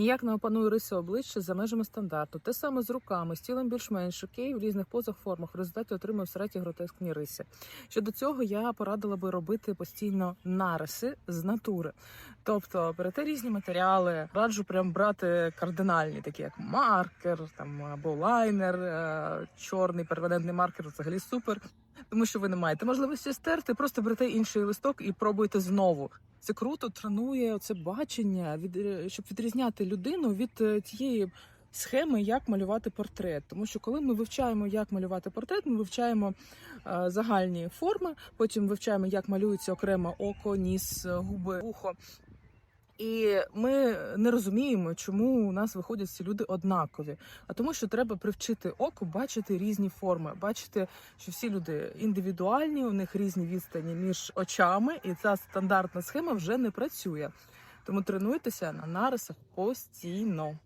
Ніяк не опаную риси обличчя за межами стандарту. Те саме з руками, з тілом більш-менш окей, в різних позах, формах. В результаті отримую всередні гротескні риси. Щодо цього я порадила би робити постійно нариси з натури. Тобто берете різні матеріали, раджу прям брати кардинальні, такі як маркер, там або лайнер, е, чорний перманентний маркер взагалі супер. Тому що ви не маєте можливості стерти, просто берете інший листок і пробуйте знову. Це круто тренує це бачення, від е, щоб відрізняти людину від е, тієї схеми, як малювати портрет. Тому що коли ми вивчаємо, як малювати портрет, ми вивчаємо е, загальні форми, потім вивчаємо, як малюється окремо око, ніс, губи, вухо. І ми не розуміємо, чому у нас виходять ці люди однакові. А тому, що треба привчити око бачити різні форми, бачити, що всі люди індивідуальні, у них різні відстані між очами, і ця стандартна схема вже не працює. Тому тренуйтеся на нарисах постійно.